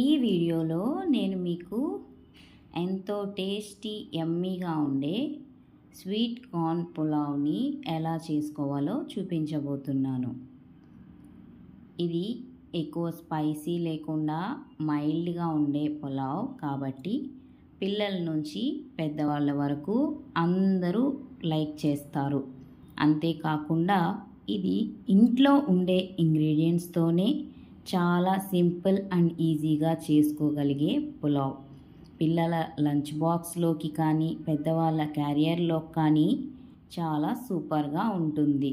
ఈ వీడియోలో నేను మీకు ఎంతో టేస్టీ ఎమ్మీగా ఉండే స్వీట్ కార్న్ పులావ్ని ఎలా చేసుకోవాలో చూపించబోతున్నాను. ఇది ఎక్కువ స్పైసీ లేకుండా మైల్డ్గా ఉండే పులావ్ కాబట్టి పిల్లల నుంచి పెద్దవాళ్ళ వరకు అందరూ లైక్ చేస్తారు. అంతేకాకుండా ఇది ఇంట్లో ఉండే ఇంగ్రీడియంట్స్తోనే చాలా సింపుల్ అండ్ ఈజీగా చేసుకోగలిగే పులావ్. పిల్లల లంచ్ బాక్స్లోకి కానీ పెద్దవాళ్ళ క్యారియర్లోకి కానీ చాలా సూపర్గా ఉంటుంది.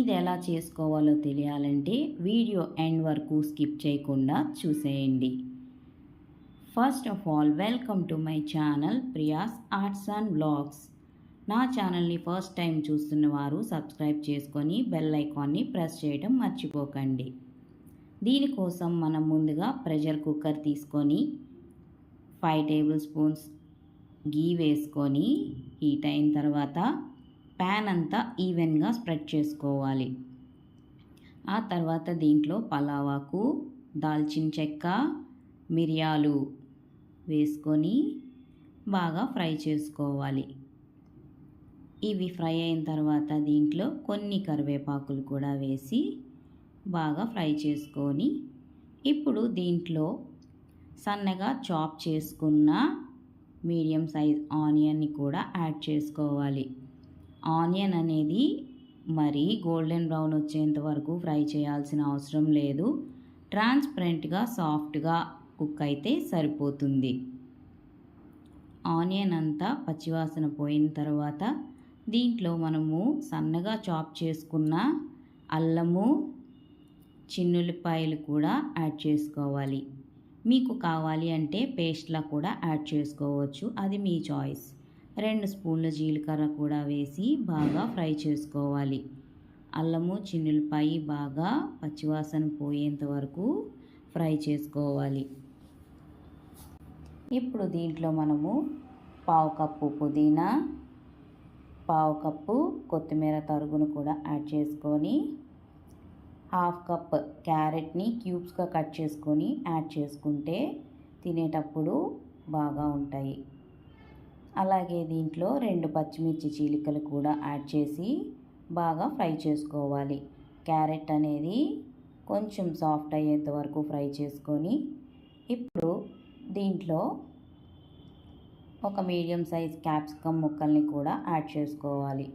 ఇది ఎలా చేసుకోవాలో తెలియాలంటే వీడియో ఎండ్ వరకు స్కిప్ చేయకుండా చూసేయండి. First of all welcome to my channel Priya's arts and blogs. నా ఛానల్ని ఫస్ట్ టైం చూస్తున్న వారు సబ్స్క్రైబ్ చేసుకొని బెల్ ఐకాన్ని ప్రెస్ చేయడం మర్చిపోకండి. దీనికోసం మనం ముందుగా ప్రెషర్ కుక్కర్ తీసుకొని ఫైవ్ టేబుల్ స్పూన్స్ గీ వేసుకొని హీట్ అయిన తర్వాత ప్యాన్ అంతా ఈవెన్గా స్ప్రెడ్ చేసుకోవాలి. ఆ తర్వాత దీంట్లో పలావాకు దాల్చిన చెక్క మిరియాలు వేసుకొని బాగా ఫ్రై చేసుకోవాలి. ఇవి ఫ్రై అయిన తర్వాత దీంట్లో కొన్ని కరివేపాకులు కూడా వేసి బాగా ఫ్రై చేసుకొని ఇప్పుడు దీంట్లో సన్నగా చాప్ చేసుకున్న మీడియం సైజ్ ఆనియన్ని కూడా యాడ్ చేసుకోవాలి. ఆనియన్ అనేది మరి గోల్డెన్ బ్రౌన్ వచ్చేంత వరకు ఫ్రై చేయాల్సిన అవసరం లేదు. ట్రాన్స్పరెంట్గా సాఫ్ట్గా కుక్ అయితే సరిపోతుంది. ఆనియన్ అంతా పచ్చివాసన పోయిన తర్వాత దీంట్లో మనము సన్నగా చాప్ చేసుకున్న అల్లము చిన్నులపాయలు కూడా యాడ్ చేసుకోవాలి. మీకు కావాలి అంటే పేస్ట్లా కూడా యాడ్ చేసుకోవచ్చు. అది మీ చాయిస్. రెండు స్పూన్ల జీలకర్ర కూడా వేసి బాగా ఫ్రై చేసుకోవాలి. అల్లము చిన్నులపాయి బాగా పచ్చివాసన పోయేంత వరకు ఫ్రై చేసుకోవాలి. ఇప్పుడు దీంట్లో మనము పావు కప్పు పుదీనా పావు కప్పు కొత్తిమీర తరుగును కూడా యాడ్ చేసుకొని హాఫ్ కప్ క్యారెట్ని క్యూబ్స్గా కట్ చేసుకొని యాడ్ చేసుకుంటే తినేటప్పుడు బాగా ఉంటాయి. అలాగే దీంట్లో రెండు పచ్చిమిర్చి చీలికలు కూడా యాడ్ చేసి బాగా ఫ్రై చేసుకోవాలి. క్యారెట్ అనేది కొంచెం సాఫ్ట్ అయ్యేంత వరకు ఫ్రై చేసుకొని ఇప్పుడు దీంట్లో ఒక మీడియం సైజ్ క్యాప్సికమ్ ముక్కల్ని కూడా యాడ్ చేసుకోవాలి.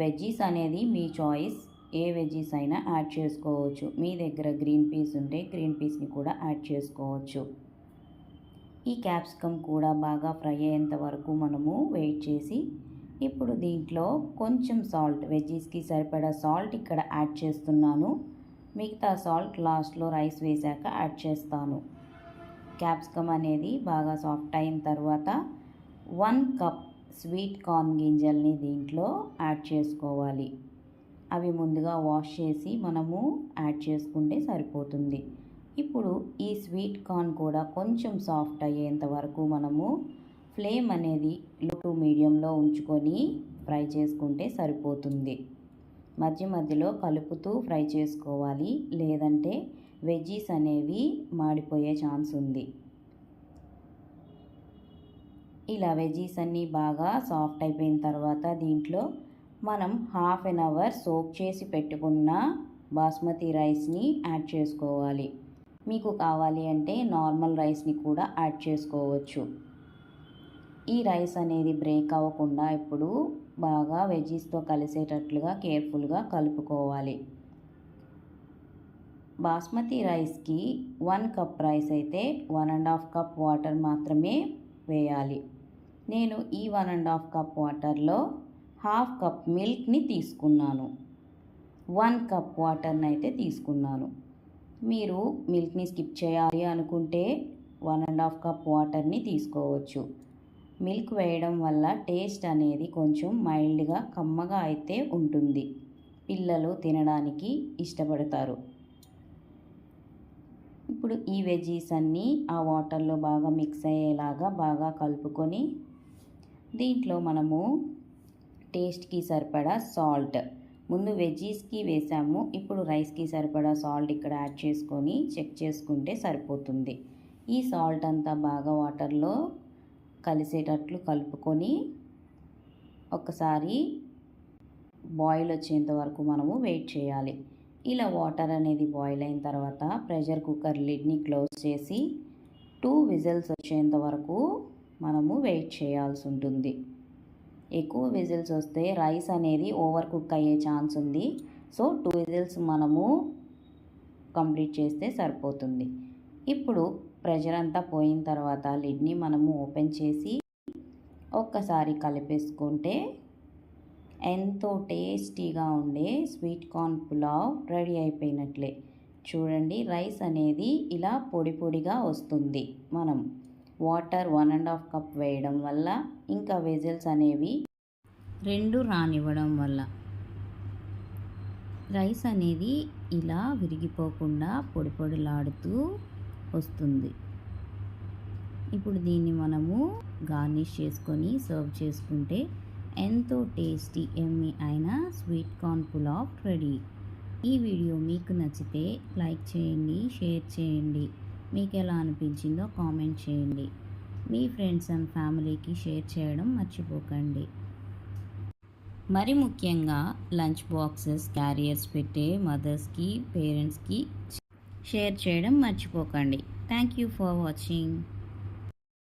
వెజ్జీస్ అనేది మీ చాయిస్. ఏ వెజ్జీస్ అయినా యాడ్ చేసుకోవచ్చు. మీ దగ్గర గ్రీన్ పీస్ ఉంటే గ్రీన్ పీస్ని కూడా యాడ్ చేసుకోవచ్చు. ఈ క్యాప్సికమ్ కూడా బాగా ఫ్రై అయ్యేంత వరకు మనము వెయిట్ చేసి ఇప్పుడు దీంట్లో కొంచెం సాల్ట్ వెజ్జీస్కి సరిపడా సాల్ట్ ఇక్కడ యాడ్ చేస్తున్నాను. మిగతా సాల్ట్ లాస్ట్లో రైస్ వేశాక యాడ్ చేస్తాను. క్యాప్సికమ్ అనేది బాగా సాఫ్ట్ అయిన తర్వాత వన్ కప్ స్వీట్ కార్న్ గింజల్ని దీంట్లో యాడ్ చేసుకోవాలి. అవి ముందుగా వాష్ చేసి మనము యాడ్ చేసుకుంటే సరిపోతుంది. ఇప్పుడు ఈ స్వీట్ కార్న్ కూడా కొంచెం సాఫ్ట్ అయ్యేంత వరకు మనము ఫ్లేమ్ అనేది లో టు మీడియంలో ఉంచుకొని ఫ్రై చేసుకుంటే సరిపోతుంది. మధ్య మధ్యలో కలుపుతూ ఫ్రై చేసుకోవాలి. లేదంటే వెజ్జీస్ అనేవి మాడిపోయే ఛాన్స్ ఉంది. ఇలా వెజ్జీస్ అన్నీ బాగా సాఫ్ట్ అయిపోయిన తర్వాత దీంట్లో మనం హాఫ్ అన్ అవర్ సోక్ చేసి పెట్టుకున్న బాస్మతి రైస్ని యాడ్ చేసుకోవాలి. మీకు కావాలి అంటే నార్మల్ రైస్ని కూడా యాడ్ చేసుకోవచ్చు. ఈ రైస్ అనేది బ్రేక్ అవ్వకుండా ఇప్పుడు బాగా వెజీస్తో కలిసేటట్లుగా కేర్ఫుల్గా కలుపుకోవాలి. బాస్మతి రైస్కి వన్ కప్ రైస్ అయితే one and half cup water మాత్రమే వేయాలి. నేను ఈ వన్ అండ్ హాఫ్ కప్ వాటర్లో హాఫ్ కప్ మిల్క్ని తీసుకున్నాను. వన్ కప్ వాటర్ని అయితే తీసుకున్నాను. మీరు మిల్క్ని స్కిప్ చేయాలి అనుకుంటే వన్ అండ్ హాఫ్ కప్ వాటర్ని తీసుకోవచ్చు. మిల్క్ వేయడం వల్ల టేస్ట్ అనేది కొంచెం మైల్డ్గా కమ్మగా అయితే ఉంటుంది. పిల్లలు తినడానికి ఇష్టపడతారు. ఇప్పుడు ఈ వెజీస్ అన్నీ ఆ వాటర్లో బాగా మిక్స్ అయ్యేలాగా బాగా కలుపుకొని దీంట్లో మనము టేస్ట్కి సరిపడా సాల్ట్. ముందు వెజ్జీస్కి వేసాము. ఇప్పుడు రైస్కి సరిపడా సాల్ట్ ఇక్కడ యాడ్ చేసుకొని చెక్ చేసుకుంటే సరిపోతుంది. ఈ సాల్ట్ అంతా బాగా వాటర్లో కలిసేటట్లు కలుపుకొని ఒకసారి బాయిల్ వచ్చేంత వరకు మనము వెయిట్ చేయాలి. ఇలా వాటర్ అనేది బాయిల్ అయిన తర్వాత ప్రెషర్ కుక్కర్ లిడ్ని క్లోజ్ చేసి టూ విజిల్స్ వచ్చేంత వరకు మనము వెయిట్ చేయాల్సి ఉంటుంది. ఎక్కువ విజిల్స్ వస్తే రైస్ అనేది ఓవర్ కుక్ అయ్యే ఛాన్స్ ఉంది. సో టూ విజిల్స్ మనము కంప్లీట్ చేస్తే సరిపోతుంది. ఇప్పుడు ప్రెషర్ అంతా పోయిన తర్వాత లిడ్ని మనము ఓపెన్ చేసి ఒక్కసారి కలిపేసుకుంటే ఎంతో టేస్టీగా ఉండే స్వీట్ కార్న్ పులావ్ రెడీ అయిపోయినట్లే. చూడండి రైస్ అనేది ఇలా పొడి పొడిగా వస్తుంది. మనం water one and half cup వేయడం వల్ల ఇంకా వెజిల్స్ అనేవి రెండు రానివ్వడం వల్ల. రైస్ అనేది ఇలా విరిగిపోకుండా పొడి పొడిలాడుతూ వస్తుంది. ఇప్పుడు దీన్ని మనము గార్నిష్ చేసుకొని సర్వ్ చేసుకుంటే ఎంతో టేస్టీ ఎమ్మి అయిన స్వీట్ కార్న్ పులావ్ రెడీ. ఈ వీడియో మీకు నచ్చితే లైక్ చేయండి షేర్ చేయండి. మీకు ఎలా అనిపించిందో కామెంట్ చేయండి. మీ ఫ్రెండ్స్ అండ్ ఫ్యామిలీకి షేర్ చేయడం మర్చిపోకండి. మరి ముఖ్యంగా లంచ్ బాక్సెస్ క్యారియర్స్ పెట్టే మదర్స్కి పేరెంట్స్కి షేర్ చేయడం మర్చిపోకండి. Thank you for watching.